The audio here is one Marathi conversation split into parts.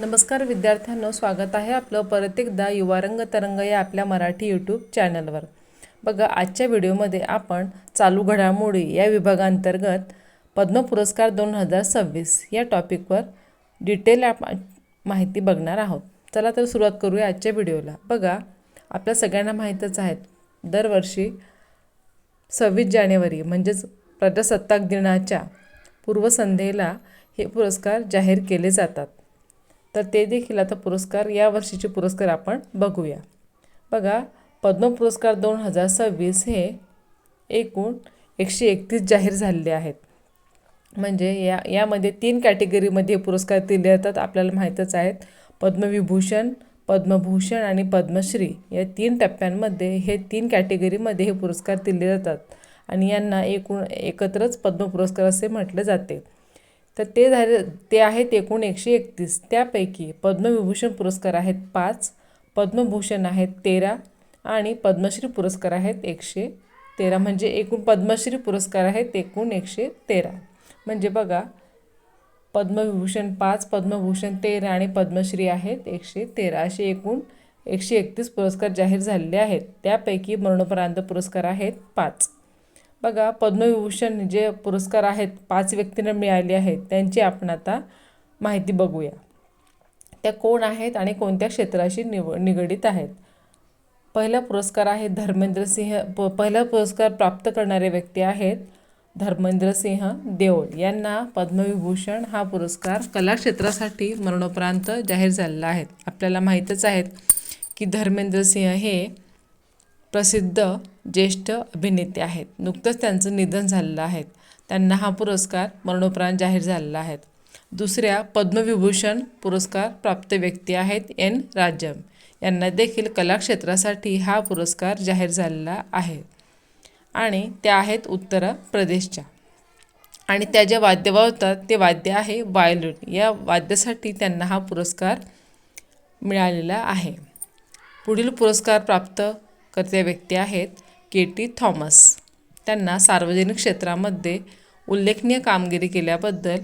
नमस्कार विद्यार्थ्यांनो स्वागत आहे आपलं परत एकदा युवारंग तरंग या आपल्या मराठी यूट्यूब चॅनलवर बघा आजच्या व्हिडिओमध्ये आपण चालू घडामोडी या विभागांतर्गत पद्म पुरस्कार दोन हजार सव्वीस या टॉपिकवर डिटेल आप माहिती बघणार आहोत. चला तर सुरुवात करूया आजच्या व्हिडिओला बघा आपल्या सगळ्यांना माहीतच आहेत दरवर्षी सव्वीस जानेवारी म्हणजेच प्रजासत्ताक दिनाच्या पूर्वसंध्येला हे पुरस्कार जाहीर केले जातात. तर ते देखील आता पुरस्कार या वर्षीचे पुरस्कार आपण बघूया. बघा पद्म पुरस्कार दोन हजार सव्वीस हे एकूण एकशे एकतीस जाहीर झालेले आहेत. म्हणजे या यामध्ये तीन कॅटेगरीमध्ये हे पुरस्कार दिले जातात आपल्याला माहीतच आहेत. पद्मविभूषण पद्मभूषण आणि पद्मश्री या तीन टप्प्यांमध्ये हे तीन कॅटेगरीमध्ये हे पुरस्कार दिले जातात. आणि यांना एकूण एकत्रच पद्म पुरस्कार असे म्हटले जाते. तर ते झाले ते आहेत एकूण एकशे एकतीस. त्यापैकी पद्मविभूषण पुरस्कार आहेत पाच पद्मभूषण आहेत तेरा आणि पद्मश्री पुरस्कार आहेत एकशे तेरा. म्हणजे एकूण पद्मश्री पुरस्कार आहेत एकूण एकशे तेरा. म्हणजे बघा पद्मविभूषण पाच पद्मभूषण तेरा आणि पद्मश्री आहेत एकशे तेरा. असे एकूण एकशे एकतीस पुरस्कार जाहीर झालेले आहेत. त्यापैकी मरणोपरांत पुरस्कार आहेत पाच. बघा पद्मविभूषण जे पुरस्कार आहेत पाच व्यक्तींना मिळाले आहेत त्यांची आपण आता माहिती बघूया. त्या कोण आहेत आणि कोणत्या क्षेत्राशी निव निगडीत आहेत? पहिला पुरस्कार आहे धर्मेंद्र सिंह प पहिला पुरस्कार प्राप्त करणारे व्यक्ती आहेत धर्मेंद्र सिंह देओल. यांना पद्मविभूषण हा पुरस्कार कला क्षेत्रासाठी मरणोपरांत जाहीर झालेला आहे. आपल्याला माहीतच आहेत की धर्मेंद्र सिंह हे प्रसिद्ध ज्येष्ठ अभिनेते आहेत. नुकतंच त्यांचं निधन झालेलं आहे. त्यांना हा पुरस्कार मरणोपरांत जाहीर झालेला आहे. दुसऱ्या पद्मविभूषण पुरस्कार प्राप्त व्यक्ती आहेत एन राजम. यांना देखील कलाक्षेत्रासाठी हा पुरस्कार जाहीर झालेला आहे. आणि त्या आहेत उत्तर प्रदेशच्या. आणि त्या ज्या वाद्य वावतात ते वाद्य आहे वायलिन या वाद्यासाठी त्यांना हा पुरस्कार मिळालेला आहे. पुढील पुरस्कार प्राप्त करते व्यक्ती आहेत के टी थॉमस. त्यांना सार्वजनिक क्षेत्रामध्ये उल्लेखनीय कामगिरी केल्याबद्दल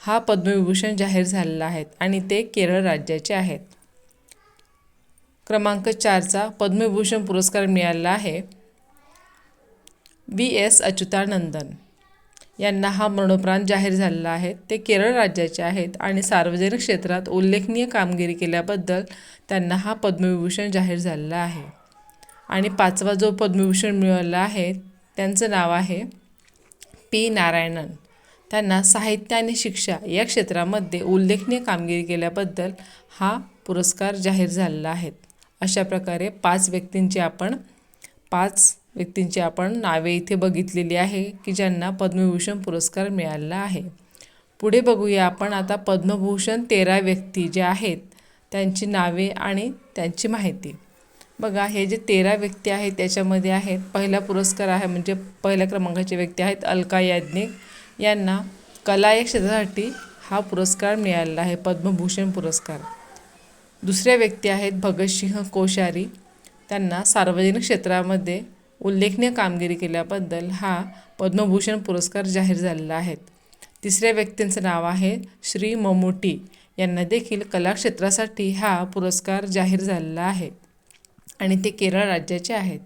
हा पद्मविभूषण जाहीर झालेला आहे आणि ते केरळ राज्याचे आहेत. क्रमांक चारचा पद्मविभूषण पुरस्कार मिळालेला आहे व्ही. एस. अच्युतानंदन. यांना हा मरणोपरांत जाहीर झालेला आहे. ते केरळ राज्याचे आहेत आणि सार्वजनिक क्षेत्रात उल्लेखनीय कामगिरी केल्याबद्दल त्यांना हा पद्मविभूषण जाहीर झालेला आहे. आणि पाचवा जो पद्मभूषण मिळाला आहे त्यांचं नाव आहे पी नारायणन. त्यांना साहित्य आणि शिक्षा या क्षेत्रामध्ये उल्लेखनीय कामगिरी केल्याबद्दल हा पुरस्कार जाहीर झालेला आहे. अशा प्रकारे पाच व्यक्तींची आपण पाच व्यक्तींची आपण नावे इथे बघितलेली आहे की ज्यांना पद्मभूषण पुरस्कार मिळालेला आहे. पुढे बघूया आपण आता पद्मभूषण तेरा व्यक्ती जे आहेत त्यांची नावे आणि त्यांची माहिती. बघा हे जे तेरा व्यक्ती आहेत त्याच्यामध्ये आहेत पहिला पुरस्कार आहे म्हणजे पहिल्या क्रमांकाचे व्यक्ती आहेत अलका याज्ञिक. यांना कला या क्षेत्रासाठी हा पुरस्कार मिळालेला आहे पद्मभूषण पुरस्कार. दुसऱ्या व्यक्ती आहेत भगतसिंह कोश्यारी. त्यांना सार्वजनिक क्षेत्रामध्ये उल्लेखनीय कामगिरी केल्याबद्दल हा पद्मभूषण पुरस्कार जाहीर झालेला आहे. तिसऱ्या व्यक्तींचं नाव आहे श्री ममूटी. यांना देखील कला क्षेत्रासाठी हा पुरस्कार जाहीर झालेला आहे. आणि ते केरळ राज्याचे आहेत.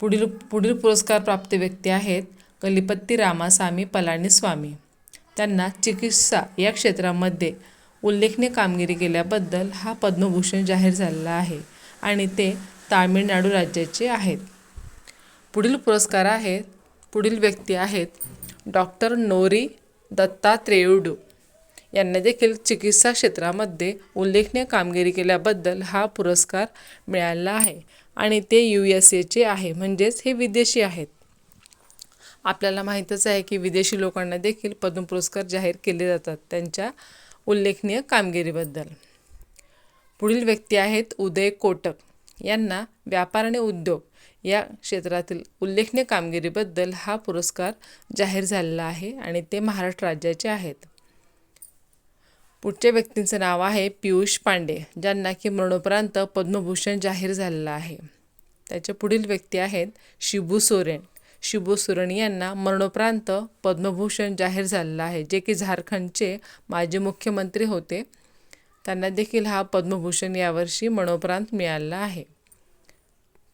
पुढील पुढील पुरस्कार प्राप्त व्यक्ती आहेत कलिपत्ती रामासामी पलानीस्वामी. त्यांना चिकित्सा या क्षेत्रामध्ये उल्लेखनीय कामगिरी केल्याबद्दल हा पद्मभूषण जाहीर झालेला आहे आणि ते तामिळनाडू राज्याचे आहेत. पुढील पुरस्कार आहेत पुढील व्यक्ती आहेत डॉक्टर नोरी दत्तात्रेयुडू. यांना देखील चिकित्सा क्षेत्रामध्ये उल्लेखनीय कामगिरी केल्याबद्दल हा पुरस्कार मिळाला आहे. आणि ते यू एस एचे आहे म्हणजेच हे विदेशी आहेत. आपल्याला माहीतच आहे की विदेशी लोकांना देखील पद्म पुरस्कार जाहीर केले जातात त्यांच्या उल्लेखनीय कामगिरीबद्दल. पुढील व्यक्ती आहेत उदय कोटक. यांना व्यापार आणि उद्योग या क्षेत्रातील उल्लेखनीय कामगिरीबद्दल हा पुरस्कार जाहीर झालेला आहे आणि ते महाराष्ट्र राज्याचे आहेत. पुढच्या व्यक्तींचं नाव आहे पियुष पांडे ज्यांना की मरणोपरांत पद्मभूषण जाहीर झालेला आहे. त्याच्या पुढील व्यक्ती आहेत शिबू सोरेन. शिबू सोरेन यांना मरणोपरांत पद्मभूषण जाहीर झालेलं आहे जे की झारखंडचे माजी मुख्यमंत्री होते. त्यांना देखील हा पद्मभूषण यावर्षी मनोप्रांत मिळाला आहे.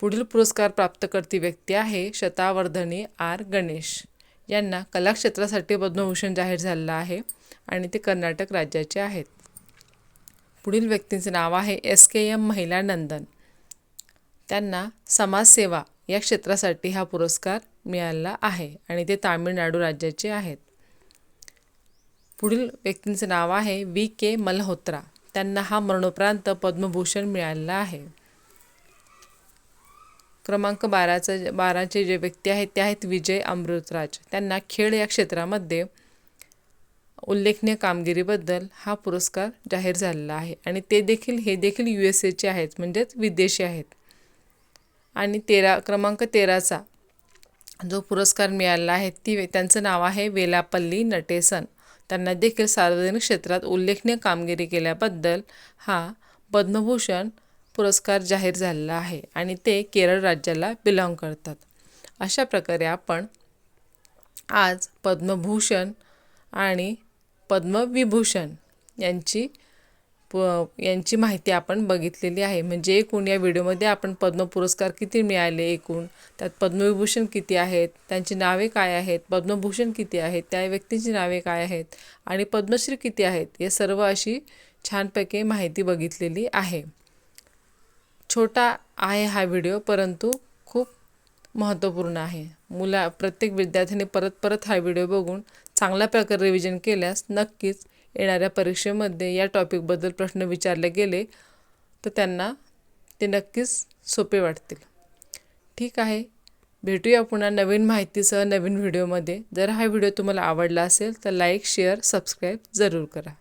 पुढील पुरस्कार प्राप्तकर्ती व्यक्ती आहे शतावर्धनी आर. गणेश. यांना कलाक्षेत्रासाठी पद्मभूषण जाहीर झालेलं आहे आणि ते कर्नाटक राज्याचे आहेत. पुढील व्यक्तींचे नाव आहे एस के एम महिला नंदन. त्यांना समाजसेवा या क्षेत्रासाठी हा पुरस्कार मिळाला आहे आणि ते तामिळनाडू राज्याचे आहेत. पुढील व्यक्तींचे नाव आहे व्ही के मल्होत्रा. त्यांना हा मरणोपरांत पद्मभूषण मिळालेला आहे. क्रमांक बाराचं बाराचे जे व्यक्ती आहेत ते आहेत विजय अमृतराज. त्यांना खेळ या क्षेत्रामध्ये उल्लेखनीय कामगिरीबद्दल हा पुरस्कार जाहीर झालेला आहे. आणि ते देखील हे देखील यू एस एचे आहेत म्हणजेच विदेशी आहेत. आणि तेरा क्रमांक तेराचा जो पुरस्कार मिळाला आहे ती त्यांचं नाव आहे वेलापल्ली नटेसन. त्यांना देखील सार्वजनिक क्षेत्रात उल्लेखनीय कामगिरी केल्याबद्दल हा पद्मभूषण पुरस्कार जाहीर झालेला आहे आणि ते केरळ राज्याला बिलॉंग करतात. अशा प्रकारे आपण आज पद्मभूषण आणि पद्मविभूषण यांची प यांची माहिती आपण बघितलेली आहे. म्हणजे एकूण या व्हिडिओमध्ये आपण पद्म पुरस्कार किती मिळाले एकूण? त्यात पद्मविभूषण किती आहेत? त्यांची नावे काय आहेत? पद्मभूषण किती आहेत? त्या व्यक्तींची नावे काय आहेत? आणि पद्मश्री किती आहेत? हे सर्व अशी छानपैकी माहिती बघितलेली आहे. छोटा आहे हा व्हिडिओ परंतु खूप महत्त्वपूर्ण आहे. मुला प्रत्येक विद्यार्थ्याने परत परत हा व्हिडिओ बघून चांगल्या प्रकारे रिव्हिजन केल्यास नक्कीच येणाऱ्या परीक्षेमध्ये या टॉपिकबद्दल प्रश्न विचारले गेले तर त्यांना ते नक्कीच सोपे वाटतील. ठीक आहे. भेटूया पुन्हा नवीन माहितीसह नवीन व्हिडिओमध्ये. जर हा व्हिडिओ तुम्हाला आवडला असेल तर लाईक शेअर सबस्क्राईब जरूर करा.